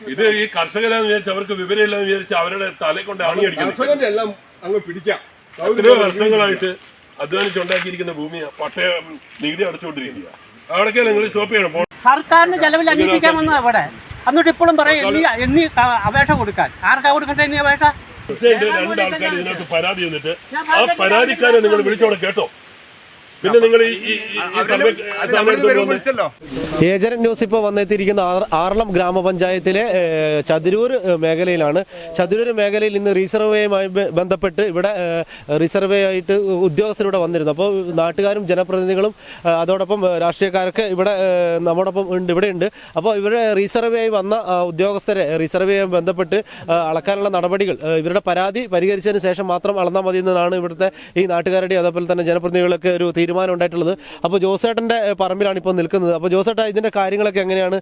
ഇത് ഈ കർഷകരാന്ന് വിചാരിച്ച് അവർക്ക് വിവരമില്ലാന്ന് വിചാരിച്ച് അവരുടെ തലയെ കൊണ്ട് അണിയടിക്കും കർഷകന്റെ എല്ലാം അങ്ങ് പിടിക്കാം. എത്രയോ വർഷങ്ങളായിട്ട് അധ്വാനിച്ചുണ്ടാക്കിയിരിക്കുന്ന ഭൂമി പട്ടയ നികുതി അടച്ചുകൊണ്ടിരിക്കുക അവിടേക്ക് നിങ്ങൾ സ്റ്റോപ്പ് ചെയ്യണം. പോ- സർക്കാരിന് ചെലവിൽ അന്വേഷിക്കാൻ വന്നത് അവിടെ എന്നിട്ട് ഇപ്പോഴും പറയും നീ എന്നീ ക- അപേക്ഷ കൊടുക്കാൻ. ആർക്കാ കൊടുക്കട്ടെ നീ അപേക്ഷ? തീർച്ചയായിട്ടും രണ്ട് ആൾക്കാർ ഇതിനകത്ത് പരാതി വന്നിട്ട് ആ പരാതിക്കാരെ നിങ്ങൾ വിളിച്ചോടെ കേട്ടോ. പിന്നെ നിങ്ങൾ ഈ ഏജന്റ് ന്യൂസ് ഇപ്പോൾ വന്നെത്തിയിരിക്കുന്ന ആറളം ഗ്രാമപഞ്ചായത്തിലെ ചതിരൂർ മേഖലയിലാണ്. ചതിരൂർ മേഖലയിൽ ഇന്ന് റീസർവേയുമായി ബന്ധപ്പെട്ട് ഇവിടെ റിസർവേ ആയിട്ട് ഉദ്യോഗസ്ഥരിവിടെ വന്നിരുന്നു. അപ്പോൾ നാട്ടുകാരും ജനപ്രതിനിധികളും അതോടൊപ്പം രാഷ്ട്രീയക്കാരൊക്കെ ഇവിടെ നമ്മോടൊപ്പം ഉണ്ട് ഇവിടെ ഉണ്ട്. അപ്പോൾ ഇവരെ റീസർവേയായി വന്ന ഉദ്യോഗസ്ഥരെ റീസർവേയുമായി ബന്ധപ്പെട്ട് അളക്കാനുള്ള നടപടികൾ ഇവരുടെ പരാതി പരിഹരിച്ചതിന് ശേഷം മാത്രം അളന്നാൽ മതി എന്നാണ് ഇവിടുത്തെ ഈ നാട്ടുകാരുടെയും അതേപോലെ തന്നെ ജനപ്രതിനിധികളൊക്കെ ഒരു തീരുമാനം ഉണ്ടായിട്ടുള്ളത്. അപ്പോൾ ജോസേട്ടന്റെ പറമ്പിലാണ് ഇപ്പോൾ നിൽക്കുന്നത്. അപ്പോൾ ജോസേട്ടാ ഇതിന്റെ കാര്യങ്ങളൊക്കെ എങ്ങനെയാണ്?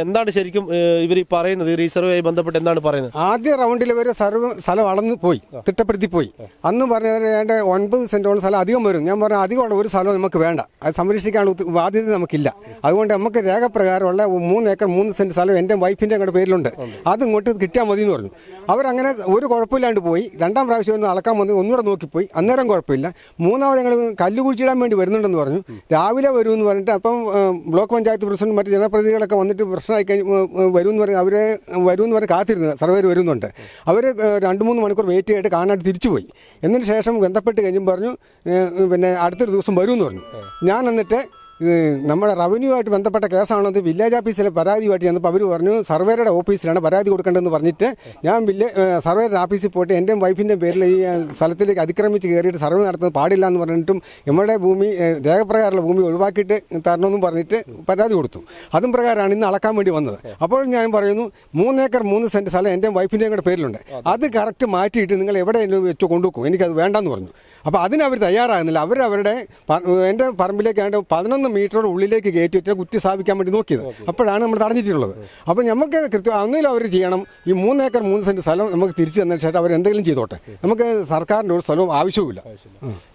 എന്താണ് ശരിക്കും ഇവർ പറയുന്നത്? ഈ റീസർവേയുമായി ബന്ധപ്പെട്ട് എന്താണ് പറയുന്നത്? ആദ്യ റൗണ്ടിൽ ഇവർ സർവ് സ്ഥലം അളന്ന് പോയി. തിട്ടപ്പെടുത്തി പോയി. അന്ന് പറഞ്ഞത് ഏതാണ്ട് ഒൻപത് സെന്റോളം സ്ഥലം അധികം വരും. ഞാൻ പറഞ്ഞു അധികമുള്ള ഒരു സ്ഥലം നമുക്ക് വേണ്ട. അത് സംരക്ഷിക്കാൻ ബാധ്യത നമുക്കില്ല. അതുകൊണ്ട് നമുക്ക് രേഖപ്രകാരമുള്ള മൂന്ന് ഏക്കർ മൂന്ന് സെന്റ് സ്ഥലം എന്റെ വൈഫിന്റെ അങ്ങോട്ട് പേരിലുണ്ട്. അത് ഇങ്ങോട്ട് കിട്ടിയാൽ മതി എന്ന് പറഞ്ഞു. അവരങ്ങനെ ഒരു കുഴപ്പമില്ലാണ്ട് പോയി. രണ്ടാം പ്രാവശ്യം ഒന്ന് അളക്കാൻ വന്ന് ഒന്നുകൂടെ നോക്കിപ്പോയി. അന്നേരം കുഴപ്പമില്ല. മൂന്നാമത് ഞങ്ങൾ കല്ല് വേണ്ടി വരുന്നുണ്ടെന്ന് പറഞ്ഞു. രാവിലെ വരുമെന്ന് പറഞ്ഞിട്ട് അപ്പം ബ്ലോക്ക് പഞ്ചായത്ത് പ്രസിഡന്റ് മറ്റ് ജനപ്രതിനിധികളൊക്കെ വന്നിട്ട് പ്രശ്നമായി കഴിഞ്ഞ് വരുമെന്ന് പറഞ്ഞ് അവരെ വരുമെന്ന് പറഞ്ഞ് കാത്തിരുന്നു. സർവേർ വരുന്നുണ്ട്. അവർ രണ്ട് മൂന്ന് മണിക്കൂർ വെയിറ്റ് ചെയ്തിട്ട് കാണാണ്ട് തിരിച്ചുപോയി എന്നതിന് ശേഷം ബന്ധപ്പെട്ട് കഴിഞ്ഞും പറഞ്ഞു പിന്നെ അടുത്തൊരു ദിവസം വരുമെന്ന് പറഞ്ഞു. ഞാൻ എന്നിട്ട് ഇത് നമ്മുടെ റവന്യൂ ആയിട്ട് ബന്ധപ്പെട്ട കേസാണത് വില്ലേജ് ഓഫീസിലെ പരാതിയുമായിട്ട് ചെന്നപ്പോൾ അവർ പറഞ്ഞു സർവേരുടെ ഓഫീസിലാണ് പരാതി കൊടുക്കേണ്ടതെന്ന് പറഞ്ഞിട്ട് ഞാൻ വില്ലേ സർവേയുടെ ഓഫീസിൽ പോയിട്ട് എന്റെയും വൈഫിന്റെയും പേരിൽ ഈ സ്ഥലത്തിലേക്ക് അതിക്രമിച്ച് കയറിയിട്ട് സർവേ നടത്തുന്നത് പാടില്ല എന്ന് പറഞ്ഞിട്ടും നമ്മുടെ ഭൂമി രേഖപ്രകാരമുള്ള ഭൂമി ഒഴിവാക്കിയിട്ട് തരണമെന്നും പറഞ്ഞിട്ട് പരാതി കൊടുത്തു. അതും പ്രകാരമാണ് ഇന്ന് അളക്കാൻ വേണ്ടി വന്നത്. അപ്പോൾ ഞാൻ പറയുന്നു മൂന്നേക്കർ മൂന്ന് സെന്റ് സ്ഥലം എന്റെയും വൈഫിന്റെയും കൂടെ പേരിലുണ്ട്. അത് കറക്റ്റ് മാറ്റിയിട്ട് നിങ്ങൾ എവിടെ വെച്ച് കൊണ്ടുപോകും എനിക്കത് വേണ്ടെന്ന് പറഞ്ഞു. അപ്പോൾ അതിനവർ തയ്യാറാകുന്നില്ല. അവരവരുടെ എന്റെ പറമ്പിലേക്ക് ആണ്ട് പതിനൊന്ന് മീറ്ററോട് ഉള്ളിലേക്ക് കയറ്റി വെച്ചാൽ കുറ്റി സ്ഥാപിക്കാൻ വേണ്ടി നോക്കിയത്. അപ്പോഴാണ് നമ്മൾ തടഞ്ഞിട്ടുള്ളത്. അപ്പോൾ നമുക്ക് കൃത്യം ഒന്നിലും അവർ ചെയ്യണം. ഈ മൂന്ന് ഏക്കർ മൂന്ന് സെന്റ് സ്ഥലം നമുക്ക് തിരിച്ചു തന്നതിന് ശേഷം അവർ എന്തെങ്കിലും ചെയ്തോട്ടെ. നമുക്ക് സർക്കാരിന്റെ ഒരു സ്ഥലവും ആവശ്യവുമില്ല.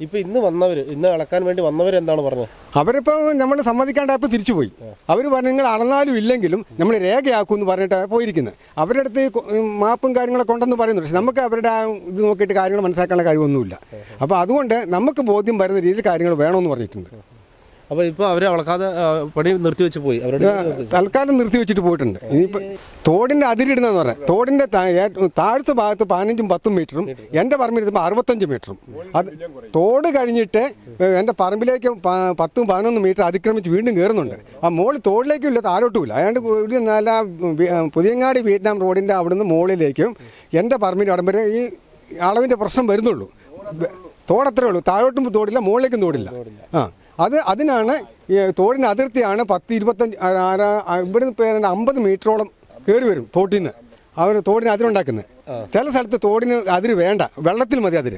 ഇപ്പോൾ ഇന്ന് വന്നവർ ഇന്ന് അളക്കാൻ വേണ്ടി വന്നവർ എന്താണ് പറഞ്ഞത് അവരിപ്പോൾ നമ്മൾ സമ്മതിക്കാണ്ടായപ്പോൾ തിരിച്ചു പോയി. അവർ പറഞ്ഞു നിങ്ങൾ അളന്നാലും ഇല്ലെങ്കിലും നമ്മൾ രേഖയാക്കും എന്ന് പറഞ്ഞിട്ട് പോയിരിക്കുന്നത് അവരുടെ അടുത്ത് മാപ്പും കാര്യങ്ങളൊക്കെ ഉണ്ടെന്ന് പറയുന്നു പക്ഷെ നമുക്ക് അവരുടെ ഇത് നോക്കിയിട്ട് കാര്യങ്ങൾ മനസ്സിലാക്കാനുള്ള കാര്യമൊന്നുമില്ല അപ്പോൾ അതുകൊണ്ട് നമുക്ക് ബോധ്യം വരുന്ന രീതിയിൽ കാര്യങ്ങൾ വേണമെന്ന് പറഞ്ഞിട്ടുണ്ട്. അപ്പൊ ഇപ്പൊ അവരെ വളക്കാതെ പണി നിർത്തിവെച്ച് പോയി. അവരുടെ തൽക്കാലം നിർത്തി വെച്ചിട്ട് പോയിട്ടുണ്ട്. ഇനിയിപ്പോൾ തോടിന്റെ അതിരിടുന്നതെന്ന് പറഞ്ഞാൽ തോടിന്റെ താഴത്തെ ഭാഗത്ത് പതിനഞ്ചും പത്തും മീറ്ററും എന്റെ പറമ്പിലെത്തുമ്പോൾ അറുപത്തഞ്ച് മീറ്ററും. അത് തോട് കഴിഞ്ഞിട്ട് എന്റെ പറമ്പിലേക്ക് പത്തും പതിനൊന്ന് മീറ്റർ അതിക്രമിച്ച് വീണ്ടും കയറുന്നുണ്ട് ആ മോളിൽ തോടിലേക്കും ഇല്ല താഴോട്ടുമില്ല അയാണ്ട് ഒരു നല്ല പുതിയങ്ങാടി വിയറ്റ്നാം റോഡിന്റെ അവിടുന്ന് മോളിലേക്കും എന്റെ പറമ്പിന്റെ അവിടം വരെ ഈ അളവിന്റെ പ്രശ്നം വരുന്നുള്ളൂ. തോടത്രേ ഉള്ളൂ. താഴോട്ടും തോടില്ല മുകളിലേക്കും തോടില്ല. ആ. അത് അതിനാണ് ഈ തോടിന്റെ അതിർത്തിയാണ് പത്ത് ഇരുപത്തഞ്ച് ഇവിടുന്ന് പേര് അമ്പത് മീറ്ററോളം കയറി വരും തോട്ടിൽ നിന്ന് അവർ തോടിന് അതിരുണ്ടാക്കുന്നത്. ചില സ്ഥലത്ത് തോടിന് അതിര് വേണ്ട. വെള്ളത്തിൽ മതി അതിര്.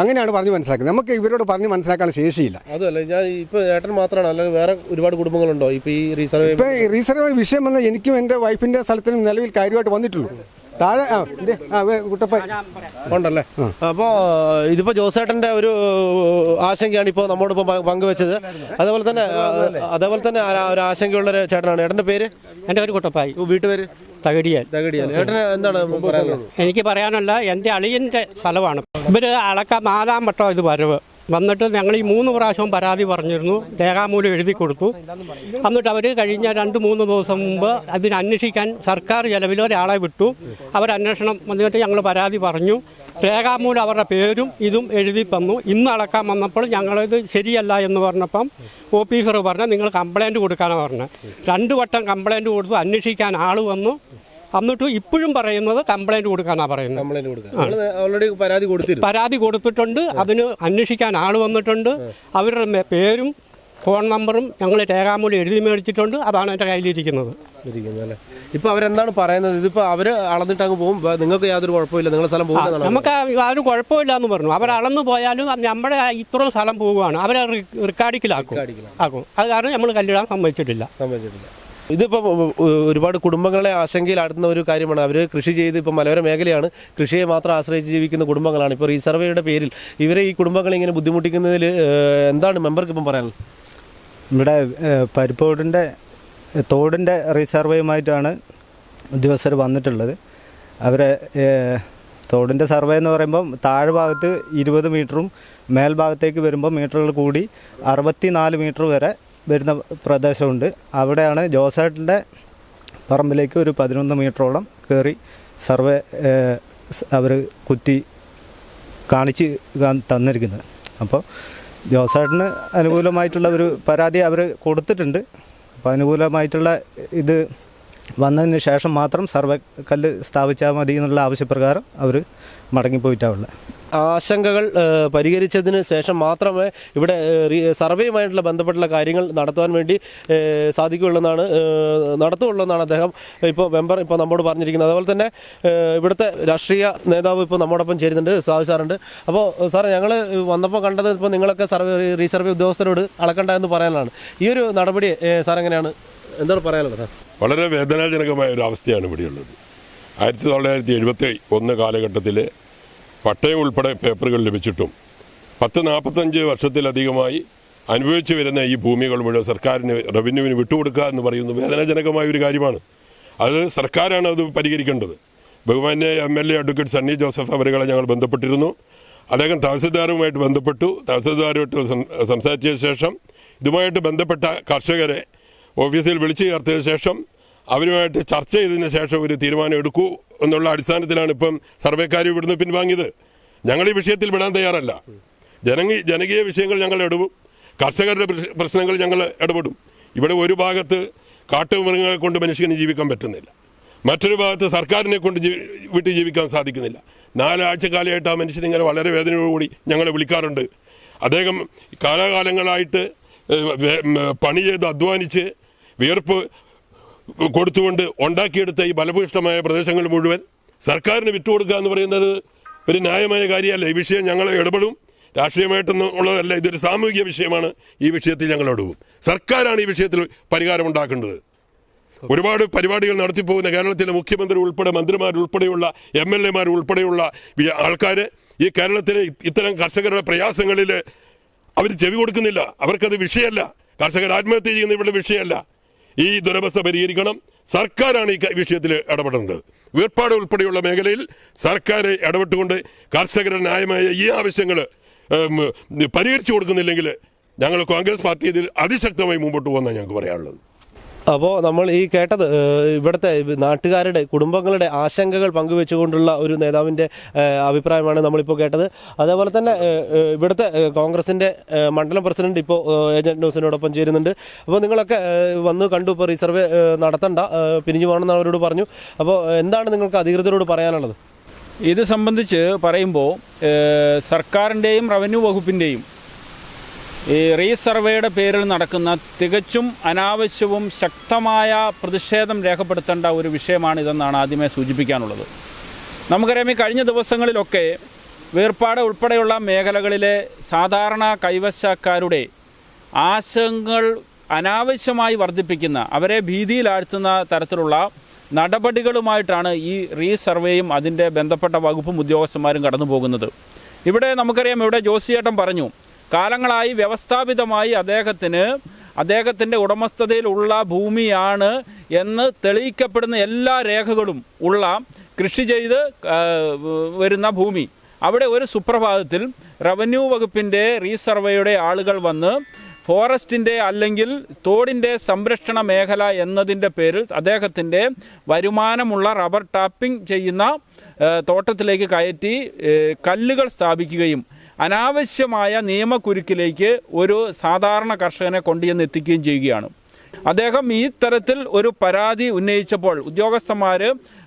അങ്ങനെയാണ് പറഞ്ഞ് മനസ്സിലാക്കുന്നത്. നമുക്ക് ഇവരോട് പറഞ്ഞ് മനസ്സിലാക്കാൻ ശേഷിയില്ല. അതല്ല ഞാൻ ഇപ്പൊ ഏട്ടൻ മാത്രമാണ്. അല്ലെങ്കിൽ വേറെ ഒരുപാട് കുടുംബങ്ങളുണ്ടോ? ഇപ്പൊ ഈ റീസർവേ ഇപ്പൊ റീസർവ് വിഷയം വന്ന എനിക്കും എന്റെ വൈഫിന്റെ സ്ഥലത്തിനും നിലവിൽ കാര്യമായിട്ട് വന്നിട്ടുള്ളൂ. താഴെ ആ ദേ, ആ വേ, ഉണ്ടല്ലേ? അപ്പോൾ ഇതിപ്പോ ജോസേട്ടന്റെ ഒരു ആശങ്കയാണ് ഇപ്പോൾ നമ്മോടൊപ്പം പങ്ക് പങ്കുവെച്ചത്. അതേപോലെ തന്നെ ആ, അതേപോലെ തന്നെ ആ- ഒരു ആശങ്കയുള്ള ഒരു ചേട്ടനാണ്. ഏട്ടന്റെ പേര്? എന്റെ ഒരു കുട്ടപ്പായി. വീട്ടുപേര്? തകടിയാൽ തകടിയാൽ ഏട്ടന് എന്താണ് പറയാനുള്ളത്? എനിക്ക് പറയാനുള്ള എന്റെ അളിയന്റെ സ്ഥലമാണ്. ഇവർ അളക്ക നാലാം വട്ടം ഇത് വരവ്. വന്നിട്ട് ഞങ്ങൾ ഈ മൂന്ന് പ്രാവശ്യം പരാതി പറഞ്ഞിരുന്നു. രേഖാമൂലം എഴുതി കൊടുത്തു. എന്നിട്ട് അവർ കഴിഞ്ഞ രണ്ട് മൂന്ന് ദിവസം മുമ്പ് അതിന് അന്വേഷിക്കാൻ സർക്കാർ ചെലവിൽ ഒരാളെ വിട്ടു. അവരന്വേഷണം വന്നിട്ട് ഞങ്ങൾ പരാതി പറഞ്ഞു. രേഖാമൂലം അവരുടെ പേരും ഇതും എഴുതി തന്നു. ഇന്ന് അളക്കാൻ വന്നപ്പോൾ ഞങ്ങളിത് ശരിയല്ല എന്ന് പറഞ്ഞപ്പം ഓഫീസർ പറഞ്ഞു നിങ്ങൾ കംപ്ലൈന്റ് കൊടുക്കാനാണ് പറഞ്ഞത്. രണ്ട് വട്ടം കംപ്ലൈന്റ് കൊടുത്തു. അന്വേഷിക്കാൻ ആൾ വന്നു. എന്നിട്ട് ഇപ്പോഴും പറയുന്നത് കംപ്ലൈന്റ് കൊടുക്കാനാണ് പറയുന്നത്. കംപ്ലൈന്റ് ഓൾറെഡി പരാതി കൊടുത്തിരുന്നു. പരാതി കൊടുത്തിട്ടുണ്ട്. അതിന് അന്വേഷിക്കാൻ ആൾ വന്നിട്ടുണ്ട്. അവരുടെ മെ- പേരും ഫോൺ നമ്പറും ഞങ്ങൾ രേഖാമൂലം എഴുതി മേടിച്ചിട്ടുണ്ട്. അതാണ് എന്റെ കയ്യിലിരിക്കുന്നത്. ഇരിക്കുന്നു അല്ലേ? ഇപ്പൊ അവരെന്താണ് പറയുന്നത്? ഇതിപ്പോ അവർ അളന്നിട്ട് അങ്ങ് പോകും. നിങ്ങൾക്ക് യാതൊരു കുഴപ്പമില്ല നിങ്ങളുടെ സ്ഥലം പോകും പോകുന്നതാണ് നമുക്ക് ആ- ഒരു കുഴപ്പമില്ല എന്ന് പറഞ്ഞു. അവർ അളന്ന് പോയാലും അത് നമ്മുടെ ഇത്രയും സ്ഥലം പോവുകയാണ് അവരെ റിക്കാർഡിക്കലാക്കും ആക്കും. അത് കാരണം നമ്മൾ കല്ലിടാൻ സമ്മതിച്ചിട്ടില്ല. സംഭവിച്ചിട്ടില്ല ഇതിപ്പോ ഒരുപാട് കുടുംബങ്ങളെ ആശങ്കയിലാടുന്ന ഒരു കാര്യമാണ്. അവർ കൃഷി ചെയ്ത് ഇപ്പം മലയോര മേഖലയാണ്. കൃഷിയെ മാത്രം ആശ്രയിച്ച് ജീവിക്കുന്ന കുടുംബങ്ങളാണ്. ഇപ്പോൾ റീസർവേയുടെ പേരിൽ ഇവരെ ഈ കുടുംബങ്ങളെ ഇങ്ങനെ ബുദ്ധിമുട്ടിക്കുന്നതിൽ എന്താണ് മെമ്പർക്ക് ഇപ്പം പറയാനുള്ളത്? ഇവിടെ പരിപ്പോടിന്റെ തോടിന്റെ റീസർവേയുമായിട്ടാണ് ഉദ്യോഗസ്ഥർ വന്നിട്ടുള്ളത്. അവരെ തോടിന്റെ സർവേ എന്ന് പറയുമ്പം താഴ്ഭാഗത്ത് ഇരുപത് മീറ്ററും മേൽഭാഗത്തേക്ക് വരുമ്പോൾ മീറ്ററുകൾ കൂടി അറുപത്തി നാല് മീറ്റർ വരെ വരുന്ന പ്രദേശമുണ്ട്. അവിടെയാണ് ജോസേട്ടന്റെ പറമ്പിലേക്ക് ഒരു പതിനൊന്ന് മീറ്ററോളം കയറി സർവേ അവർ കുറ്റി കാണിച്ച് തന്നിരിക്കുന്നത്. അപ്പോൾ ജോസേട്ടന് അനുകൂലമായിട്ടുള്ള ഒരു പരാതി അവർ കൊടുത്തിട്ടുണ്ട്. അപ്പോൾ അനുകൂലമായിട്ടുള്ള ഇത് വന്നതിന് ശേഷം മാത്രം സർവേ കല്ല് സ്ഥാപിച്ചാൽ മതി എന്നുള്ള ആവശ്യപ്രകാരം അവർ മടങ്ങിപ്പോയിട്ടാണുള്ളത് ആശങ്കകൾ പരിഹരിച്ചതിന് ശേഷം മാത്രമേ ഇവിടെ സർവേയുമായിട്ടുള്ള ബന്ധപ്പെട്ടുള്ള കാര്യങ്ങൾ നടത്തുവാൻ വേണ്ടി സാധിക്കുകയുള്ളെന്നാണ് സാധിക്കുകയുള്ളൂ എന്നാണ് ഏഹ്, നടത്തുകയുള്ളൂ എന്നാണ് അദ്ദേഹം ഇപ്പോൾ മെമ്പർ ഇപ്പോൾ നമ്മോട് പറഞ്ഞിരിക്കുന്നത്. അതുപോലെ തന്നെ ഇവിടുത്തെ രാഷ്ട്രീയ നേതാവ് ഇപ്പോൾ നമ്മോടൊപ്പം ചേരുന്നുണ്ട് സാധിച്ചാറുണ്ട് അപ്പോൾ സാർ ഞങ്ങൾ വന്നപ്പോൾ കണ്ടത് ഇപ്പോൾ നിങ്ങളൊക്കെ സർവേ റീസർവേ ഉദ്യോഗസ്ഥരോട് അളക്കണ്ട എന്ന് പറയാനാണ് ഈ ഒരു നടപടി സാർ എങ്ങനെയാണ് എന്താണ് പറയാനുള്ളത്? സാർ വളരെ വേദനാജനകമായ ഒരു അവസ്ഥയാണ് ഇവിടെയുള്ളത്. ആയിരത്തി തൊള്ളായിരത്തി എഴുപത്തി ഒന്ന് കാലഘട്ടത്തിൽ പട്ടയം ഉൾപ്പെടെ പേപ്പറുകൾ ലഭിച്ചിട്ടും പത്ത് നാൽപ്പത്തഞ്ച് വർഷത്തിലധികമായി അനുഭവിച്ചു വരുന്ന ഈ ഭൂമികൾ മുഴുവൻ സർക്കാരിന് റവന്യൂവിന് വിട്ടുകൊടുക്കുക എന്ന് പറയുന്നത് വേദനാജനകമായ ഒരു കാര്യമാണ്. അത് സർക്കാരാണ് അത് പരിഹരിക്കേണ്ടത്. ബഹുമാന്യ M L A advocate Sunny Joseph അവരുകളെ ഞങ്ങൾ ബന്ധപ്പെട്ടിരുന്നു. അദ്ദേഹം തഹസിൽദാറുമായിട്ട് ബന്ധപ്പെട്ടു. തഹസിൽദാരുമായിട്ട് സംസാരിച്ച ശേഷം ഇതുമായിട്ട് ബന്ധപ്പെട്ട കർഷകരെ ഓഫീസിൽ വിളിച്ചു ചേർത്തതിന് ശേഷം അവരുമായിട്ട് ചർച്ച ചെയ്തതിന് ശേഷം ഒരു തീരുമാനം എടുക്കൂ എന്നുള്ള അടിസ്ഥാനത്തിലാണ് ഇപ്പം സർവേക്കാർ ഇവിടുന്ന് പിൻവാങ്ങിയത്. ഞങ്ങൾ ഈ വിഷയത്തിൽ വിടാൻ തയ്യാറല്ല. ജനകീയ ജനകീയ വിഷയങ്ങൾ ഞങ്ങൾ ഇടപെടും കർഷകരുടെ പ്രശ്- പ്രശ്നങ്ങൾ ഞങ്ങൾ ഇടപെടും. ഇവിടെ ഒരു ഭാഗത്ത് കാട്ടുമൃഗങ്ങളെ കൊണ്ട് മനുഷ്യന് ജീവിക്കാൻ പറ്റുന്നില്ല. മറ്റൊരു ഭാഗത്ത് സർക്കാരിനെ കൊണ്ട് വിട്ട് ജീവിക്കാൻ സാധിക്കുന്നില്ല. നാലാഴ്ച കാലമായിട്ട് ആ മനുഷ്യൻ ഇങ്ങനെ വളരെ വേദനയോടുകൂടി ഞങ്ങളെ വിളിക്കാറുണ്ട്. അദ്ദേഹം കാലാകാലങ്ങളായിട്ട് പണി ചെയ്ത് അധ്വാനിച്ച് വിയർപ്പ് കൊടുത്തുകൊണ്ട് ഉണ്ടാക്കിയെടുത്ത ഈ ബലഭൂഷ്ടമായ പ്രദേശങ്ങൾ മുഴുവൻ സർക്കാരിന് വിട്ടുകൊടുക്കുക എന്ന് പറയുന്നത് ഒരു ന്യായമായ കാര്യമല്ല. ഈ വിഷയം ഞങ്ങൾ ഇടപെടും. രാഷ്ട്രീയമായിട്ടൊന്നും ഉള്ളതല്ല. ഇതൊരു സാമൂഹിക വിഷയമാണ്. ഈ വിഷയത്തിൽ ഞങ്ങൾ ഇടപെടും. സർക്കാരാണ് ഈ വിഷയത്തിൽ പരിഹാരം ഉണ്ടാക്കേണ്ടത്. ഒരുപാട് പരിപാടികൾ നടത്തിപ്പോകുന്ന കേരളത്തിലെ മുഖ്യമന്ത്രി ഉൾപ്പെടെ മന്ത്രിമാരുൾപ്പെടെയുള്ള എം എൽ എമാർ ഉൾപ്പെടെയുള്ള ആൾക്കാർ ഈ കേരളത്തിലെ ഇത്തരം കർഷകരുടെ പ്രയാസങ്ങളിൽ അവർ ചെവി കൊടുക്കുന്നില്ല. അവർക്കത് വിഷയമല്ല. കർഷകർ ആത്മഹത്യ ചെയ്യുന്ന ഇവിടെ വിഷയമല്ല. ഈ ദുരവസ്ഥ പരിഹരിക്കണം. സർക്കാരാണ് ഈ വിഷയത്തിൽ ഇടപെടേണ്ടത്. വേർപാട് ഉൾപ്പെടെയുള്ള മേഖലയിൽ സർക്കാർ ഇടപെട്ടുകൊണ്ട് കർഷകരുടെ ന്യായമായ ഈ ആവശ്യങ്ങൾ പരിഹരിച്ചു കൊടുക്കുന്നില്ലെങ്കിൽ ഞങ്ങൾ കോൺഗ്രസ് പാർട്ടി ഇതിൽ അതിശക്തമായി മുമ്പോട്ട് പോകുന്നതാണ് ഞങ്ങൾക്ക് പറയാനുള്ളത്. അപ്പോൾ നമ്മൾ ഈ കേട്ടത് ഇവിടുത്തെ നാട്ടുകാരുടെ കുടുംബങ്ങളുടെ ആശങ്കകൾ പങ്കുവെച്ചുകൊണ്ടുള്ള ഒരു നേതാവിന്റെ അഭിപ്രായമാണ് നമ്മളിപ്പോൾ കേട്ടത്. അതേപോലെ തന്നെ ഇവിടുത്തെ കോൺഗ്രസിന്റെ മണ്ഡലം പ്രസിഡന്റ് ഇപ്പോൾ ഏജന്റ് ന്യൂസിനോടൊപ്പം ചേരുന്നുണ്ട്. അപ്പോൾ നിങ്ങളൊക്കെ വന്ന് കണ്ടു ഇപ്പോൾ റീസർവേ നടത്തണ്ട പിരിഞ്ഞു പോകണമെന്ന് അവരോട് പറഞ്ഞു. അപ്പോൾ എന്താണ് നിങ്ങൾക്ക് അധികൃതരോട് പറയാനുള്ളത്? ഇത് സംബന്ധിച്ച് പറയുമ്പോൾ സർക്കാരിന്റെയും റവന്യൂ വകുപ്പിന്റെയും ഈ റീസർവേയുടെ പേരിൽ നടക്കുന്ന തികച്ചും അനാവശ്യവും ശക്തമായ പ്രതിഷേധം രേഖപ്പെടുത്തേണ്ട ഒരു വിഷയമാണ് ഇതെന്നാണ് ആദ്യമേ സൂചിപ്പിക്കാനുള്ളത്. നമുക്കറിയാം ഈ കഴിഞ്ഞ ദിവസങ്ങളിലൊക്കെ വേർപാട് ഉൾപ്പെടെയുള്ള മേഖലകളിലെ സാധാരണ കൈവശക്കാരുടെ ആശങ്കകൾ അനാവശ്യമായി വർദ്ധിപ്പിക്കുന്ന അവരെ ഭീതിയിലാഴ്ത്തുന്ന തരത്തിലുള്ള നടപടികളുമായിട്ടാണ് ഈ റീസർവേയും അതിന്റെ ബന്ധപ്പെട്ട വകുപ്പും ഉദ്യോഗസ്ഥന്മാരും കടന്നു പോകുന്നത് ഇവിടെ നമുക്കറിയാം ഇവിടെ ജോസിയേട്ടൻ പറഞ്ഞു കാലങ്ങളായി വ്യവസ്ഥാപിതമായി അദ്ദേഹത്തിന് അദ്ദേഹത്തിന്റെ ഉടമസ്ഥതയിലുള്ള ഭൂമിയാണ് എന്ന് തെളിയിക്കപ്പെടുന്ന എല്ലാ രേഖകളും ഉള്ള കൃഷി ചെയ്ത് വരുന്ന ഭൂമി. അവിടെ ഒരു സുപ്രഭാതത്തിൽ റവന്യൂ വകുപ്പിന്റെ റീസർവേയുടെ ആളുകൾ വന്ന് ഫോറസ്റ്റിന്റെ അല്ലെങ്കിൽ തോടിന്റെ സംരക്ഷണ മേഖല എന്നതിന്റെ പേരിൽ അദ്ദേഹത്തിന്റെ വരുമാനമുള്ള റബ്ബർ ടാപ്പിംഗ് ചെയ്യുന്ന തോട്ടത്തിലേക്ക് കയറ്റി കല്ലുകൾ സ്ഥാപിക്കുകയും അനാവശ്യമായ നിയമക്കുരുക്കിലേക്ക് ഒരു സാധാരണ കർഷകനെ കൊണ്ടുചെന്ന് എത്തിക്കുകയും ചെയ്യുകയാണ്. അദ്ദേഹം ഈ തരത്തിൽ ഒരു പരാതി ഉന്നയിച്ചപ്പോൾ ഉദ്യോഗസ്ഥന്മാർ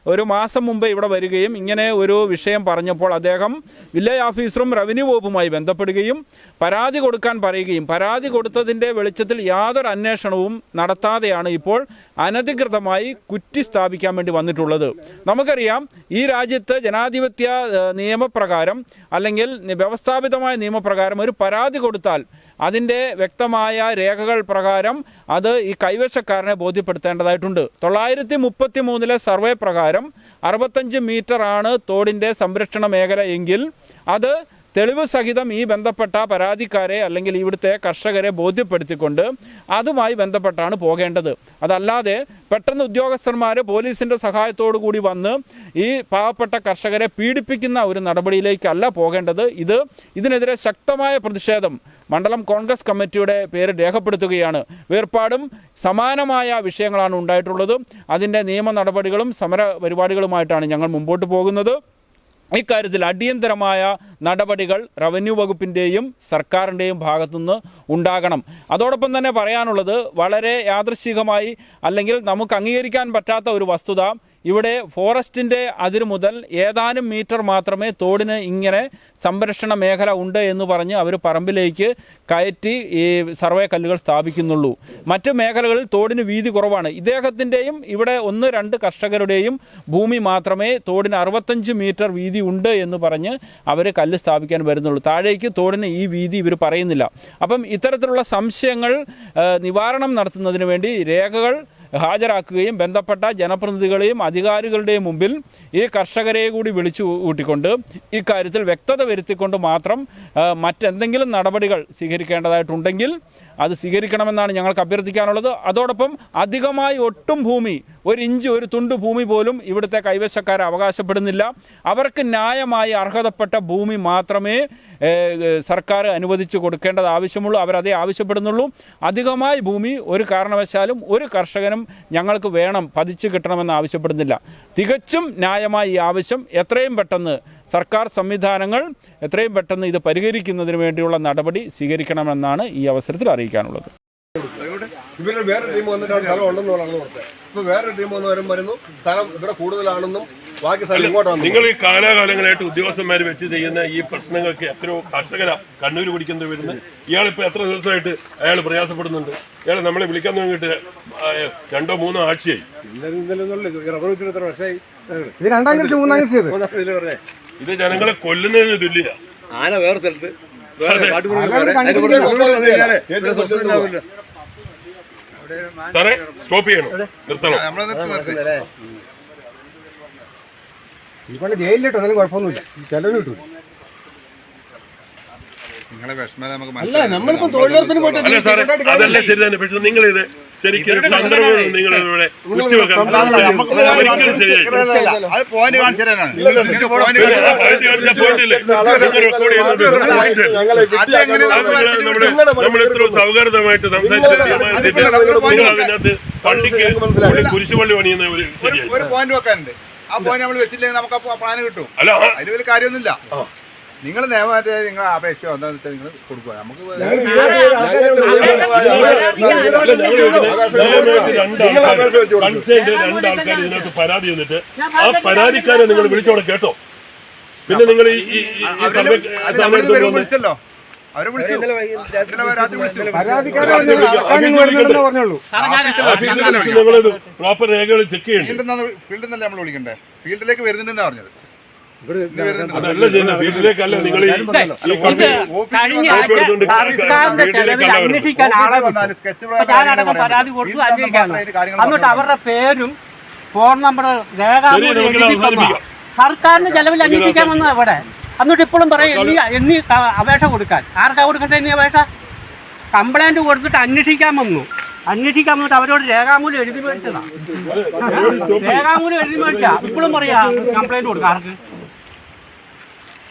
ഒരു മാസം മുമ്പ് ഇവിടെ വരികയും ഇങ്ങനെ ഒരു വിഷയം പറഞ്ഞപ്പോൾ അദ്ദേഹം വില്ലേജ് ഓഫീസറും റവന്യൂ വകുപ്പുമായി ബന്ധപ്പെടുകയും പരാതി കൊടുക്കാൻ പറയുകയും പരാതി കൊടുത്തതിന്റെ വെളിച്ചത്തിൽ യാതൊരു അന്വേഷണവും നടത്താതെയാണ് ഇപ്പോൾ അനധികൃതമായി കുറ്റി സ്ഥാപിക്കാൻ വേണ്ടി വന്നിട്ടുള്ളത്. നമുക്കറിയാം ഈ രാജ്യത്ത് ജനാധിപത്യ നിയമപ്രകാരം അല്ലെങ്കിൽ വ്യവസ്ഥാപിതമായ നിയമപ്രകാരം ഒരു പരാതി കൊടുത്താൽ അതിന്റെ വ്യക്തമായ രേഖകൾ പ്രകാരം അത് ഈ കൈവശക്കാരനെ ബോധ്യപ്പെടുത്തേണ്ടതായിട്ടുണ്ട്. തൊള്ളായിരത്തി മുപ്പത്തി മൂന്നിലെ സർവേ പ്രകാരം അറുപത്തഞ്ച് മീറ്ററാണ് തോടിന്റെ സംരക്ഷണ മേഖല എങ്കിൽ അത് തെളിവ് സഹിതം ഈ ബന്ധപ്പെട്ട പരാതിക്കാരെ അല്ലെങ്കിൽ ഇവിടുത്തെ കർഷകരെ ബോധ്യപ്പെടുത്തിക്കൊണ്ട് അതുമായി ബന്ധപ്പെട്ടാണ് പോകേണ്ടത്. അതല്ലാതെ പെട്ടെന്ന് ഉദ്യോഗസ്ഥന്മാർ പോലീസിന്റെ സഹായത്തോടു കൂടി വന്ന് ഈ പാവപ്പെട്ട കർഷകരെ പീഡിപ്പിക്കുന്ന ഒരു നടപടിയിലേക്കല്ല പോകേണ്ടത്. ഇത് ഇതിനെതിരെ ശക്തമായ പ്രതിഷേധം മണ്ഡലം കോൺഗ്രസ് കമ്മിറ്റിയുടെ പേര് രേഖപ്പെടുത്തുകയാണ്. വേർപാടും സമാനമായ വിഷയങ്ങളാണ് ഉണ്ടായിട്ടുള്ളത്. അതിന്റെ നിയമ നടപടികളും സമര പരിപാടികളുമായിട്ടാണ് ഞങ്ങൾ മുമ്പോട്ട് പോകുന്നത്. ഇക്കാര്യത്തിൽ അടിയന്തരമായ നടപടികൾ റവന്യൂ വകുപ്പിന്റെയും സർക്കാരിന്റെയും ഭാഗത്തുനിന്ന് ഉണ്ടാകണം. അതോടൊപ്പം തന്നെ പറയാനുള്ളത് വളരെ യാദൃശ്ചികമായി അല്ലെങ്കിൽ നമുക്ക് അംഗീകരിക്കാൻ പറ്റാത്ത ഒരു വസ്തുത ഇവിടെ ഫോറസ്റ്റിന്റെ അതിർ മുതൽ ഏതാനും മീറ്റർ മാത്രമേ തോടിന് ഇങ്ങനെ സംരക്ഷണ മേഖല ഉണ്ട് എന്ന് പറഞ്ഞ് അവർ പറമ്പിലേക്ക് കയറ്റി ഈ സർവേ കല്ലുകൾ സ്ഥാപിക്കുന്നുള്ളൂ. മറ്റ് മേഖലകളിൽ തോടിന് വീതി കുറവാണ്. ഇദ്ദേഹത്തിന്റെയും ഇവിടെ ഒന്ന് രണ്ട് കർഷകരുടെയും ഭൂമി മാത്രമേ തോടിന് അറുപത്തഞ്ച് മീറ്റർ വീതി ഉണ്ട് എന്ന് പറഞ്ഞ് അവർ കല്ല് സ്ഥാപിക്കാൻ വരുന്നുള്ളൂ. താഴേക്ക് തോടിന് ഈ വീതി ഇവർ പറയുന്നില്ല. അപ്പം ഇത്തരത്തിലുള്ള സംശയങ്ങൾ നിവാരണം നടത്തുന്നതിന് വേണ്ടി രേഖകൾ ഹാജരാക്കുകയും ബന്ധപ്പെട്ട ജനപ്രതിനിധികളെയും അധികാരികളുടെയും മുമ്പിൽ ഈ കർഷകരെ കൂടി വിളിച്ചു കൂട്ടിക്കൊണ്ട് ഇക്കാര്യത്തിൽ വ്യക്തത വരുത്തിക്കൊണ്ട് മാത്രം മറ്റെന്തെങ്കിലും നടപടികൾ സ്വീകരിക്കേണ്ടതായിട്ടുണ്ടെങ്കിൽ അത് സ്വീകരിക്കണമെന്നാണ് ഞങ്ങൾക്ക് അഭ്യർത്ഥിക്കാനുള്ളത്. അതോടൊപ്പം അധികമായി ഒട്ടും ഭൂമി ഒരു ഇഞ്ച് ഒരു തുണ്ട് ഭൂമി പോലും ഇവിടുത്തെ കൈവശക്കാർ അവകാശപ്പെടുന്നില്ല. അവർക്ക് ന്യായമായി അർഹതപ്പെട്ട ഭൂമി മാത്രമേ സർക്കാർ അനുവദിച്ചു കൊടുക്കേണ്ടത് ആവശ്യമുള്ളൂ. അവരതേ ആവശ്യപ്പെടുന്നുള്ളൂ. അധികമായി ഭൂമി ഒരു കാരണവശാലും ഒരു കർഷകനും ഞങ്ങൾക്ക് വേണം പതിച്ചു കിട്ടണമെന്ന് ആവശ്യപ്പെടുന്നില്ല. തികച്ചും ന്യായമായി ഈ ആവശ്യം എത്രയും പെട്ടെന്ന് സർക്കാർ സംവിധാനങ്ങൾ എത്രയും പെട്ടെന്ന് ഇത് പരിഹരിക്കുന്നതിന് വേണ്ടിയുള്ള നടപടി സ്വീകരിക്കണമെന്നാണ് ഈ അവസരത്തിൽ അറിയിക്കാനുള്ളത് വേറെ ടീം വന്നിട്ട് ആ സ്ഥലം ഉണ്ടെന്ന് പറഞ്ഞു ഇപ്പൊ വേറെ ടീം വന്ന് വരും വരുന്നു സ്ഥലം ഇവിടെ കൂടുതലാണെന്നും ബാക്കി സ്ഥലം ഇങ്ങോട്ടാണെന്നും നിങ്ങൾ ഈ കാലാകാലങ്ങളായിട്ട് ഉദ്യോഗസ്ഥന്മാർ വെച്ച് ചെയ്യുന്ന ഈ പ്രശ്നങ്ങൾക്ക് എത്രയോ കർഷകരാ കണ്ണൂര് കുടിക്കുന്നത് വരുന്നത് ഇയാളിപ്പോ എത്ര ദിവസമായിട്ട് അയാൾ പ്രയാസപ്പെടുന്നുണ്ട്. ഇയാൾ നമ്മളെ വിളിക്കാൻ തുടങ്ങിയിട്ട് രണ്ടോ മൂന്നോ ആഴ്ചയായി. ഇത് രണ്ടാം കൃഷി മൂന്നാം കൃഷി ഇത് ജനങ്ങളെ കൊല്ലുന്നതിന് തുല്യ ആന വേറെ സ്ഥലത്ത്. സാറേ സ്റ്റോപ്പ് ചെയ്യണം? നിർത്തണം. ഇപ്പോൾ ജയിലിലിട്ടോ? എന്നാലും കുഴപ്പമൊന്നുമില്ല. ചെലവ് കിട്ടൂല. നിങ്ങളെ വിഷമം നമുക്ക് അല്ല നമ്മളിപ്പോ തൊഴിലുറപ്പിന് പോയിട്ട് അതല്ല ശരി തന്നെ. പക്ഷെ നിങ്ങൾ ഇത് ശരിക്കും സൗഹാർദ്ദമായിട്ട് സംസാരിച്ച തീരുമാനത്തിൽ പള്ളിക്ക് ഒരു കുരിശുപള്ളി പണിയുന്ന ഒരു ശരിയായി. ഒരു പോയിന്റ് വെക്കാനുണ്ട്. ആ പോയിന്റ് നമ്മൾ വെച്ചില്ലെങ്കിൽ നമുക്ക് ആ പ്ലാൻ കിട്ടും. അല്ല അതിൽ വലിയ കാര്യമൊന്നുമില്ല. നിങ്ങൾ നിയമമായിട്ട് നിങ്ങൾ അപേക്ഷ വന്നിട്ട് നിങ്ങൾ കൊടുക്കുക നമുക്ക് രണ്ട് ആൾക്കാർ ഇതിനകത്ത് പരാതി തന്നിട്ട് ആ പരാതിക്കാരെ നിങ്ങൾ വിളിച്ചോടെ കേട്ടോ. പിന്നെ നിങ്ങൾ ഈ വിളിച്ചല്ലോ. അവരെ വിളിച്ചു. നിങ്ങളിത് പ്രോപ്പർ രേഖകൾ ചെക്ക് ചെയ്യണം ഫീൽഡിൽ നിന്ന് ഫീൽഡിൽ നിന്നല്ലേ നമ്മൾ വിളിക്കണ്ടേ? ഫീൽഡിലേക്ക് വരുന്നുണ്ടെന്നാ പറഞ്ഞത്. അതല്ല നിങ്ങൾ കഴിഞ്ഞ സർക്കാരിന്റെ ചെലവിൽ വീട്ടിലേക്കല്ല. അന്വേഷിക്കാൻ ആളെ ഞാനടക്കം പരാതി കൊടുത്തു അന്വേഷിക്കാണ് എന്നിട്ട് അവരുടെ പേരും ഫോൺ നമ്പർ. അവസാനിപ്പിക്കാം. ചെലവിൽ അന്വേഷിക്കാമെന്ന് ഇവിടെ. എന്നിട്ട് ഇപ്പോഴും പറയും എന്നീ എന്നീ അപേക്ഷ കൊടുക്കാൻ. ആർക്കാ കൊടുക്കട്ടെ എന്നീ അപേക്ഷ? കംപ്ലൈന്റ് കൊടുത്തിട്ട് അന്വേഷിക്കാൻ വന്നു. അന്വേഷിക്കാൻ വന്നിട്ട് അവരോട് രേഖാമൂലം എഴുതി മേടിച്ചതാ. രേഖാമൂലം എഴുതി മേടിച്ചാ. ഇപ്പോഴും പറയാ കംപ്ലൈന്റ് കൊടുക്കാം. ആർക്ക്?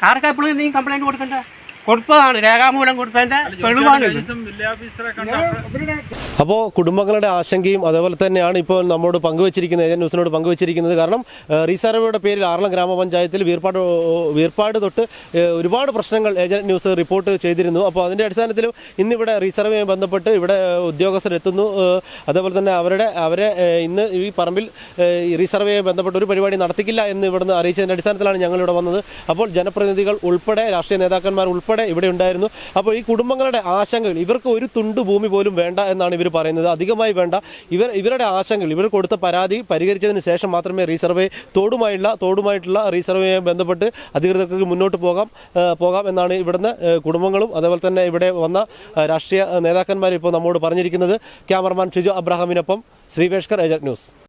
ആർക്കാ ഇപ്പോഴും നീ കംപ്ലൈന്റ് കൊടുക്കണ്ടേ? കൊടുത്തതാണ് രേഖാമൂലം കൊടുത്തതിന്റെ തെളിവാണ്. അപ്പോൾ കുടുംബങ്ങളുടെ ആശങ്കയും അതേപോലെ തന്നെയാണ് ഇപ്പോൾ നമ്മോട് പങ്കുവച്ചിരിക്കുന്നത് ഏജൻ ന്യൂസിനോട് പങ്കുവച്ചിരിക്കുന്നത്. കാരണം റീസർവയുടെ പേരിൽ ആറളം ഗ്രാമപഞ്ചായത്തിൽ വീർപ്പാട് വീർപ്പാട് തൊട്ട് ഒരുപാട് പ്രശ്നങ്ങൾ ഏജന്റ് ന്യൂസ് റിപ്പോർട്ട് ചെയ്തിരുന്നു. അപ്പോൾ അതിന്റെ അടിസ്ഥാനത്തിലും ഇന്നിവിടെ റീസർവേയുമായി ബന്ധപ്പെട്ട് ഇവിടെ ഉദ്യോഗസ്ഥരെത്തുന്നു അതേപോലെ തന്നെ അവരുടെ അവരെ ഇന്ന് ഈ പറമ്പിൽ റീസർവയുമായി റീസർവേയുമായി ബന്ധപ്പെട്ട് ഒരു പരിപാടി നടത്തിക്കില്ല എന്ന് ഇവിടുന്ന് അറിയിച്ചതിന്റെ അടിസ്ഥാനത്തിലാണ് ഞങ്ങളിവിടെ വന്നത്. അപ്പോൾ ജനപ്രതിനിധികൾ ഉൾപ്പെടെ രാഷ്ട്രീയ നേതാക്കന്മാർ ഉൾപ്പെടെ ഇവിടെ ഉണ്ടായിരുന്നു. അപ്പോൾ ഈ കുടുംബങ്ങളുടെ ആശങ്കകൾ ഇവർക്ക് ഒരു തുണ്ട് ഭൂമി പോലും വേണ്ട എന്നാണ് ഇവർ പറയുന്നത്. അധികമായി വേണ്ട. ഇവർ ഇവരുടെ ആശങ്കകൾ ഇവർ കൊടുത്ത പരാതി പരിഹരിച്ചതിന് ശേഷം മാത്രമേ റീസർവേ തോടുമായുള്ള തോടുമായിട്ടുള്ള റീസർവേ ബന്ധപ്പെട്ട് അധികൃതർക്ക് മുന്നോട്ട് പോകാം പോകാം എന്നാണ് ഇവിടുന്ന് കുടുംബങ്ങളും അതേപോലെ തന്നെ ഇവിടെ വന്ന രാഷ്ട്രീയ നേതാക്കന്മാർ ഇപ്പോൾ നമ്മോട് പറഞ്ഞിരിക്കുന്നത്. ക്യാമറമാൻ ഷിജു അബ്രഹാമിനൊപ്പം ശ്രീവേഷ്കർ ഏജന്റ് ന്യൂസ്.